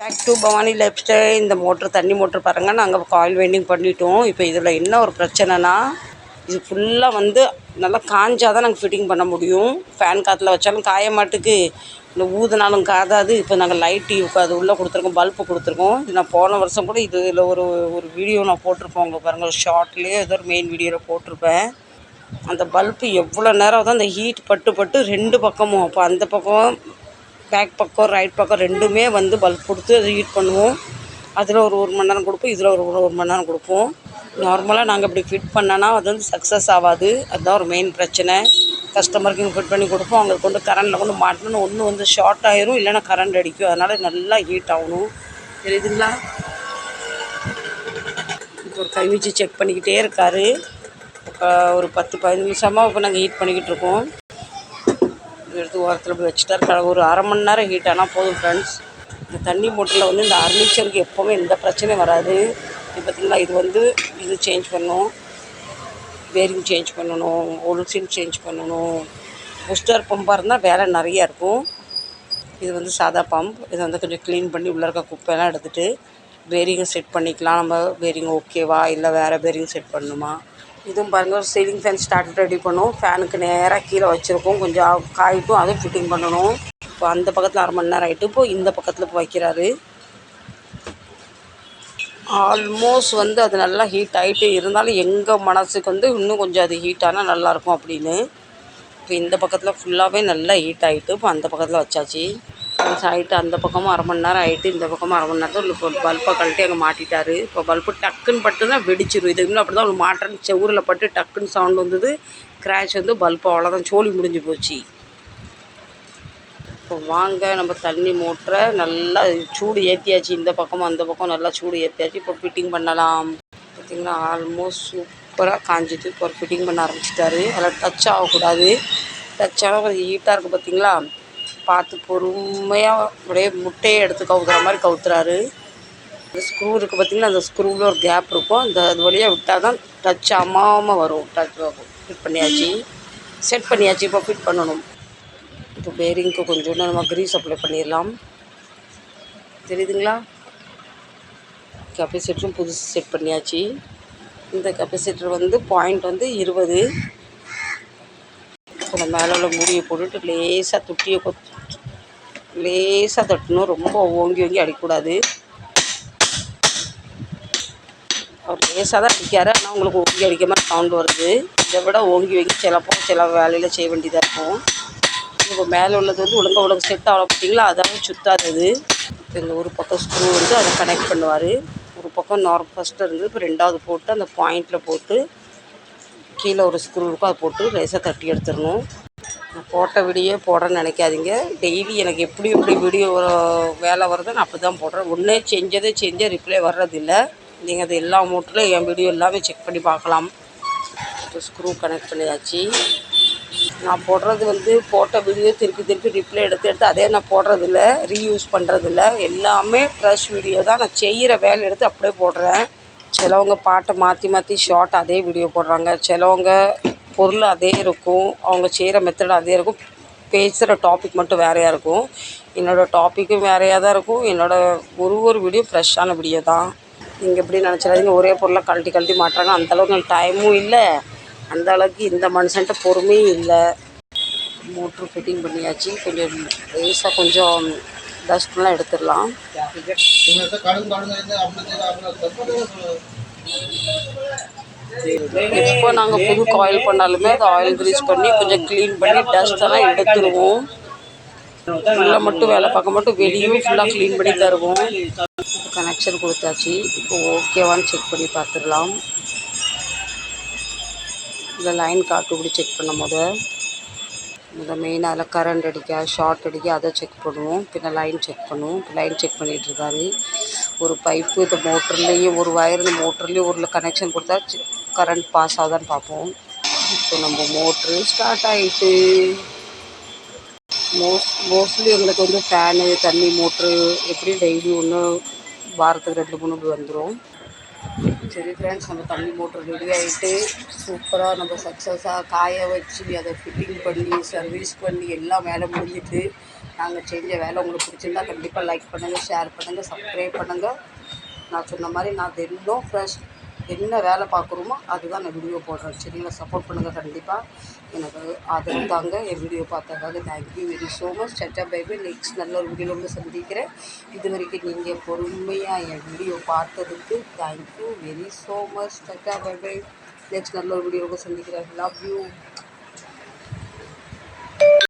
Back to Bhavani life style இந்த motor தண்ணி motor பாருங்கள் நாங்கள் காயில் வெண்டிங் பண்ணிட்டோம். இப்போ இதில் என்ன ஒரு பிரச்சனைனா இது ஃபுல்லாக வந்து நல்லா காஞ்சால் தான் நாங்கள் ஃபிட்டிங் பண்ண முடியும். ஃபேன் காற்றுல வச்சாலும் காய மாட்டுக்கு. இந்த ஊதுனாலும் காதாது. இப்போ நாங்கள் லைட் அது உள்ளே கொடுத்துருக்கோம் பல்பு கொடுத்துருக்கோம். இது நான் போன வருஷம் கூட இது இதில் ஒரு ஒரு வீடியோ நான் போட்டிருப்போம் உங்கள் பாருங்கள் ஷார்ட்லேயே ஏதோ ஒரு மெயின் வீடியோவில் போட்டிருப்பேன். அந்த பல்பு எவ்வளோ நேரம் தான் அந்த ஹீட் பட்டு பட்டு ரெண்டு பக்கமும். அப்போ அந்த பக்கம் பேக் பக்கம் ரைட் பக்கம் ரெண்டுமே வந்து பல்ப் கொடுத்து அதை ஹீட் பண்ணுவோம். அதில் ஒரு ஒரு மணி நேரம் கொடுப்போம் இதில் ஒரு ஒரு மணி நேரம் கொடுப்போம். நார்மலாக நாங்கள் இப்படி ஃபிட் பண்ணனா அது வந்து சக்ஸஸ் ஆகாது. அதுதான் ஒரு மெயின் பிரச்சனை. கஸ்டமருக்கு இங்கே ஃபிட் பண்ணி கொடுப்போம் அவங்களுக்கு கொண்டு கரண்டில் கொண்டு மாட்டணும்னு ஒன்று வந்து ஷார்ட் ஆயிரும் இல்லைன்னா கரண்ட் அடிக்கும். அதனால் நல்லா ஹீட் ஆகணும். தெரியுதுங்களா? இப்போ ஒரு கை வச்சு செக் பண்ணிக்கிட்டே இருக்காரு. ஒரு பத்து பதினஞ்சு நிமிஷமாக இப்போ நாங்கள் ஹீட் பண்ணிக்கிட்டு இருக்கோம். எடுத்து ஓரத்தில் போய் வச்சுட்டாரு ஒரு அரை மணி நேரம் ஹீட் ஆனால் போதும் ஃப்ரெண்ட்ஸ் இந்த தண்ணி மோட்டரில் வந்து இந்த அர்னிச்சருக்கு எப்போவுமே எந்த பிரச்சனையும் வராது. இது பார்த்திங்களா இது வந்து இது சேஞ்ச் பண்ணணும் பேரிங் சேஞ்ச் பண்ணணும் ஒலுசின் சேஞ்ச் பண்ணணும். புஸ்டர் பம்பாக இருந்தால் வேலை நிறையா இருக்கும். இது வந்து சாதா பம்ப் இதை வந்து கொஞ்சம் க்ளீன் பண்ணி உள்ளே இருக்க குப்பையெல்லாம் எடுத்துகிட்டு பேரிங்கை செட் பண்ணிக்கலாம். நம்ம பேரிங் ஓகேவா இல்லை வேறு பேரிங் செட் பண்ணணுமா? இதுவும் பாருங்கள் சீலிங் ஃபேன் ஸ்டார்ட் ரெடி பண்ணும். ஃபேனுக்கு நேராக கீழே வச்சுருக்கோம். கொஞ்சம் காயிட்டும் அதுவும் ஃபிட்டிங் பண்ணணும். இப்போ அந்த பக்கத்தில் அரை மணி நேரம் ஆகிட்டு இப்போ இந்த பக்கத்தில் இப்போ வைக்கிறாரு. ஆல்மோஸ்ட் வந்து அது நல்லா ஹீட் ஆகிட்டு இருந்தாலும் எங்கள் மனசுக்கு வந்து இன்னும் கொஞ்சம் அது ஹீட் ஆனால் நல்லாயிருக்கும் அப்படின்னு. இப்போ இந்த பக்கத்தில் ஃபுல்லாகவே நல்லா ஹீட் ஆகிட்டு இப்போ அந்த பக்கத்தில் வச்சாச்சு. ஆகிட்டு அந்த பக்கமும் அரை மணி நேரம் ஆகிட்டு இந்த பக்கமும் அரை மணி நேரத்தில் இப்போ பல்பை கழட்டி அங்கே மாட்டிட்டாரு. இப்போ பல்பு டக்குன்னு பட்டு தான் வெடிச்சிடும் இதுக்கு முன்னே அப்படி தான் ஒரு மாட்டுறன்னு செவுரில் பட்டு டக்குன்னு சவுண்ட் வந்தது. கிராஷ் வந்து பல்பு அவ்வளோதான் சோழி முடிஞ்சு போச்சு. இப்போ வாங்க நம்ம தண்ணி மோட்டரை நல்லா சூடு ஏற்றியாச்சு இந்த பக்கமும் அந்த பக்கம் நல்லா சூடு ஏற்றியாச்சு இப்போ ஃபிட்டிங் பண்ணலாம். பார்த்திங்கன்னா ஆல்மோஸ்ட் சூப்பராக காஞ்சிட்டு இப்போ ஃபிட்டிங் பண்ண ஆரம்பிச்சிட்டாரு. அதில் டச் ஆகக்கூடாது. டச் ஆனால் கொஞ்சம் ஹீட்டாக இருக்குது பார்த்திங்களா பார்த்து பொறுமையாக அப்படியே முட்டையை எடுத்து கவுத்துற மாதிரி கவுத்துறாரு. இந்த ஸ்க்ரூ இருக்குது பார்த்திங்கன்னா அந்த ஸ்க்ரூவில் ஒரு கேப் இருக்கும். அந்த அது வழியாக விட்டால் தான் டச் ஆகாமல் வரும் டச் ஃபிட் பண்ணியாச்சு. செட் பண்ணியாச்சு. இப்போ ஃபிட் பண்ணணும். இப்போ பேரிங்க்கு கொஞ்சோண்டு நம்ம க்ரீஸ் அப்ளை பண்ணிடலாம். தெரியுதுங்களா? கெப்பாசிட்டரும் புதுசு செட் பண்ணியாச்சு. இந்த கெப்பாசிட்டர் வந்து பாயிண்ட் வந்து இருபது. அந்த மேலே உள்ள மூடியை போட்டுட்டு லேசாக துட்டியை கொத் லேசாக தட்டணும். ரொம்ப ஓங்கி ஓங்கி அடிக்கக்கூடாது. அவர் லேசாக தான் அடிக்காரு. ஆனால் உங்களுக்கு ஓங்கி அடிக்க மாதிரி சவுண்ட் வருது. இதை விட ஓங்கி ஓங்கி சிலப்போ சில வேலையில் செய்ய வேண்டியதாக இருக்கும். இப்போ மேலே உள்ளது வந்து ஒழுங்காக ஒழுங்கு செட் ஆகல பார்த்தீங்களா அதாவது சுத்தாதது. இந்த ஒரு பக்கம் ஸ்க்ரூ வந்து அதை கனெக்ட் பண்ணுவார். ஒரு பக்கம் நார் ஃபஸ்ட்டு இருந்து இப்போ ரெண்டாவது போட்டு அந்த பாயிண்டில் போட்டு கீழே ஒரு ஸ்க்ரூ இருக்கும் அதை போட்டு லேசாக தட்டி எடுத்துடணும். நான் போட்ட வீடியோ போடுறேன்னு நினைக்காதீங்க. டெய்லி எனக்கு எப்படி எப்படி வீடியோ வேலை வருதோ நான் அப்படி தான் போடுறேன். ஒன்றே செஞ்சதே செஞ்சே ரிப்ளை வர்றதில்லை. நீங்கள் அது எல்லா மோட்டரில் என் வீடியோ எல்லாமே செக் பண்ணி பார்க்கலாம். இப்போ ஸ்க்ரூ கனெக்ட் பண்ணியாச்சு. நான் போடுறது வந்து போட்ட வீடியோ திருப்பி திருப்பி ரிப்ளை எடுத்து எடுத்து அதே நான் போடுறதில்ல ரீயூஸ் பண்ணுறதில்ல எல்லாமே ஃப்ரெஷ் வீடியோ தான். நான் செய்கிற வேலை எடுத்து அப்படியே போடுறேன். சிலவங்க பாட்டை மாற்றி மாற்றி ஷார்ட் அதே வீடியோ போடுறாங்க. சிலவங்க பொருள் அதே இருக்கும். அவங்க செய்கிற மெத்தட் அதே இருக்கும். பேசுகிற டாபிக் மட்டும் வேறையாக இருக்கும். என்னோடய டாப்பிக்கும் வேறையாக தான் இருக்கும். என்னோடய ஒரு ஒரு வீடியோ ஃப்ரெஷ்ஷான வீடியோ தான். நீங்கள் எப்படி நினச்சிடாதீங்க. ஒரே பொருளை கழட்டி கழட்டி மாட்டுறாங்க. அந்தளவுக்கு எனக்கு டைமும் இல்லை. அந்த அளவுக்கு இந்த மனுஷன்ட்ட பொறுமையும் இல்லை. மோட்ரு ஃபிட்டிங் பண்ணியாச்சு. கொஞ்சம் லேசாக கொஞ்சம் டஸ்ட்லாம் எடுத்துடலாம். இப்போ நாங்கள் புது காயில் பண்ணாலுமே அது ஆயில் க்ரீஸ் பண்ணி கொஞ்சம் க்ளீன் பண்ணி டஸ்ட்டெல்லாம் எடுத்துருவோம். உள்ளே மட்டும் வேலை பார்க்க மட்டும் வெளியும் ஃபுல்லாக க்ளீன் பண்ணி தருவோம். கனெக்ஷன் கொடுத்தாச்சு. இப்போ ஓகேவான்னு செக் பண்ணி பார்த்துடலாம். இல்லை லைன் காட்டு இப்படி செக் பண்ணும் போது. இந்த மெயினாக அதில் கரண்ட் அடிக்கா ஷார்ட் அடிக்க அதை செக் பண்ணுவோம். பின்ன லைன் செக் பண்ணுவோம். இப்போ லைன் செக் பண்ணிகிட்ருக்காரு ஒரு பைப்பு இந்த மோட்டர்லேயும் ஒரு வயர் இந்த மோட்டர்லேயும் ஒரு கனெக்ஷன் கொடுத்தா கரண்ட் பாஸ் ஆகுதான்னு பார்ப்போம். இப்போ நம்ம மோட்ரு ஸ்டார்ட் ஆகிட்டு மோஸ்ட் மோஸ்ட்லி எங்களுக்கு வந்து ஃபேனு தண்ணி மோட்ரு எப்படி டெய்லி ஒன்று வாரத்துக்கு ரெண்டு மூணு இப்படி வந்துடும் சரி ஃப்ரெண்ட்ஸ் நம்ம தண்ணி மோட்ரு ரெடி ஆகிட்டு சூப்பராக நம்ம சக்ஸஸாக காய வச்சு அதை ஃபிட்டிங் பண்ணி சர்வீஸ் பண்ணி எல்லாம் வேலை முடிஞ்சிட்டு நாங்கள் செஞ்ச வேலை உங்களுக்கு பிடிச்சிருந்தா கண்டிப்பாக லைக் பண்ணுங்கள் ஷேர் பண்ணுங்கள் சப்ஸ்கிரைப் பண்ணுங்கள் நான் சொன்ன மாதிரி நான் தினம் ஃப்ரெஷ் என்ன வேலை பார்க்குறோமோ அதுதான் நான் வீடியோ போடுறேன். சரிங்களா? சப்போர்ட் பண்ணுங்கள் கண்டிப்பாக எனக்கு ஆதரவு தாங்க. என் video பார்த்ததுக்காக thank you very so much சட்டா bye bye next நல்ல ஒரு வீடியோவில் வந்து சந்திக்கிறேன். இது வரைக்கும் நீங்கள் பொறுமையாக என் வீடியோ பார்த்ததுக்கு thank you very so much சட்டா bye bye next நல்ல ஒரு வீடியோவில் சந்திக்கிறேன். Love you